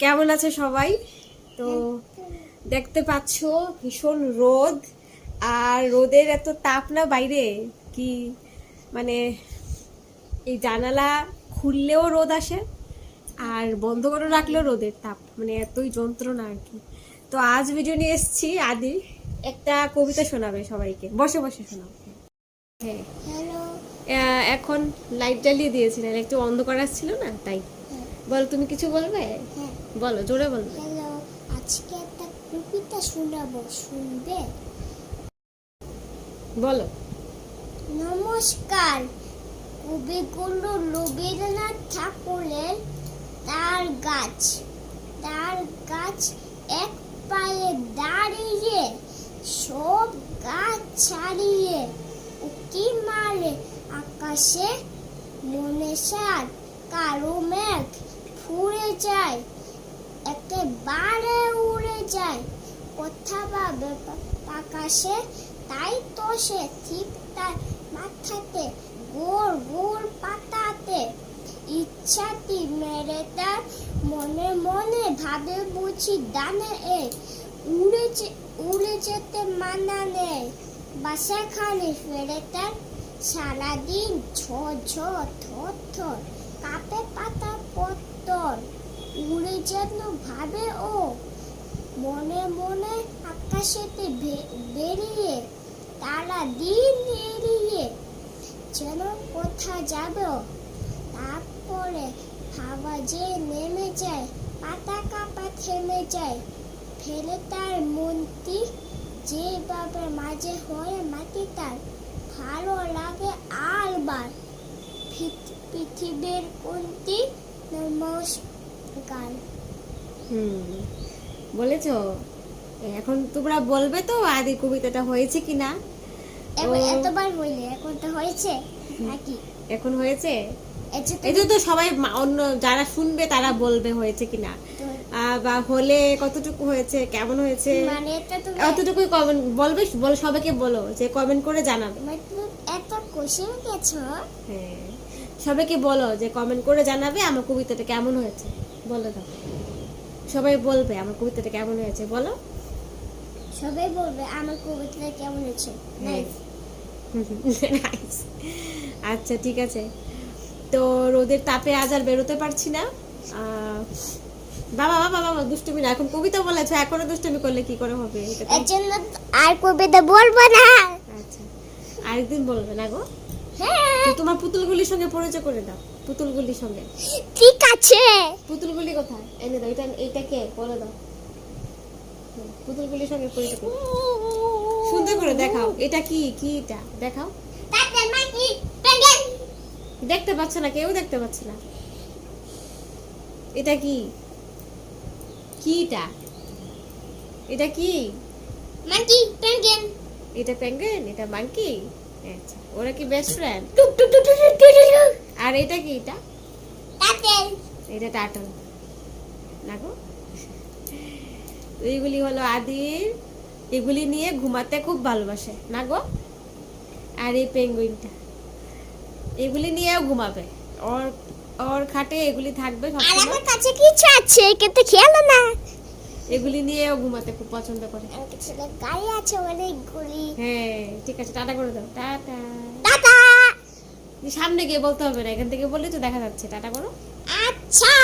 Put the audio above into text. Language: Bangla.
কেমন আছে সবাই? তো দেখতে পাচ্ছ ভীষণ রোদ। আর রোদের এত তাপ না বাইরে? কি মানে এই জানালা খুললেও রোদ আসে আর বন্ধ করে রাখলেও রোদের তাপ। মানে এতই যন্ত্রণা আর কি। তো আজ ভিডিও নিয়ে এসেছি আদি। একটা কবিতা শোনাবে সবাইকে। বসে বসে শোনাবে হ্যাঁ। এখন লাইট জ্বালিয়ে দিয়েছিলেন। একটু অন্ধকার আসছিল না? তাই। বল তুমি কিছু বলবে? হ্যাঁ। বলো জোরে বলবে আজকে একটা কবিতা শোনাবো শুনবে? বলো। নমস্কার কবিগুরু রবীন্দ্রনাথ ঠাকুরের তার গাছ। তার গাছ এক পায়ে দাঁড়িয়ে সব গাছ ছাড়িয়ে উকি মারে আকাশে মনে সার কারও যায়, একেবারে উড়ে যায়। কথা ভাবে আকাশে, তাই তো সে ঠিক তার মাথাতে গোল গোল পাতাতে। ইচ্ছাটি মেরে তার মনে মনে ভাবে বুঝি ডানে এ, উড়ে উড়ে যেতে মানা নেই। বাসাখানে ফেরে তার সারাদিন ঝড় ঝড় থর থর কাপে পাতা যেন ভাবে ও মনে মনে আকাশেতে বেরিয়ে, তারা দিন এড়িয়ে যেন কোথা যাবে তারপরে হাওয়া যে নেমে যায় পাতা কাপা থেমে যায়, ফেলে তার মনটি যেভাবে মাঝে হয়ে মাটি তার। ভালো লাগে আরবার পৃথ- পৃথিবীর কোনটি? নমস্কার। হুম বলেছ? এখন তোমরা বলবে তো আদি কবিতাটা হয়েছে কি না এতবার বললে এখন তো হয়েছে নাকি? এখন হয়েছে? এটা তো এই তো তো সবাই অন্য যারা শুনবে তারা বলবে হয়েছে কি না আহ, বা হলে কতটুকু হয়েছে কেমন হয়েছে? মানে অতটুকু কমেন্ট বলবে বল সবাইকে বলো যে কমেন্ট করে জানাবে। এত কোশ্চেন গেছো হ্যাঁ সবাইকে বলো যে কমেন্ট করে জানাবে আমার কবিতাটা কেমন হয়েছে। বলে দাও। সবাই বলবে আমার কবিতাটা কেমন হয়েছে বলো। সবাই বলবে আমার কবিতাটা কেমন হয়েছে। নাইস আচ্ছা ঠিক আছে। তো রোদের তাপে আজ আর বেরোতে পারছি না। বাবা বাবা বাবা দুষ্টুমি না। এখন কবিতা বলেছ এখনও দুষ্টুমি করলে কি করে হবে? এর জন্য আর কবিতা বলব না। আচ্ছা। আরেকদিন বলবে না গো। হ্যাঁ। তোমার পুতুলগুলির সঙ্গে পরিচয় করে দাও। পুতুলগুলির সঙ্গে। ঠিক আছে। পুতুলগুলি কোথায়? এনে দাও এটা এটা কে? বলে দাও। পুতুলগুলির সঙ্গে পরিচয়। সুন্দর করে দেখাও। এটা কি? কি এটা? দেখাও। দেখতে পাচ্ছ না কেউ দেখতে পাচ্ছে না। এটা কি? কি এটা? এটা কি? পেঙ্গেন এটা পেঙ্গুইন? এটা মাঙ্কি? আচ্ছা ওরা কি বেস্ট ফ্রেন্ড টুক টুক টুক টুক টুক। আর এটা কি এটা? তাতে এটা টাটল না গো? এইগুলি হলো আদির এগুলি নিয়ে ঘুমাতে খুব ভালোবাসে না গো? আর এই পেঙ্গুইনটা এগুলি নিয়েও ঘুমাবে। ওর ওর খাটে এগুলি থাকবে আর আমার কাছে কিছু আছে কিন্তু খেয়াল না। এগুলি নিয়েও ঘুমাতে খুব পছন্দ করে। আমার কাছে গাড়ি আছে অনেকগুলি। হ্যাঁ ঠিক আছে টাটা করে দাও। টাটা। সামনে গিয়ে বলতে হবে না এখান থেকে বললে তো দেখা যাচ্ছে টাটা করো। আচ্ছা।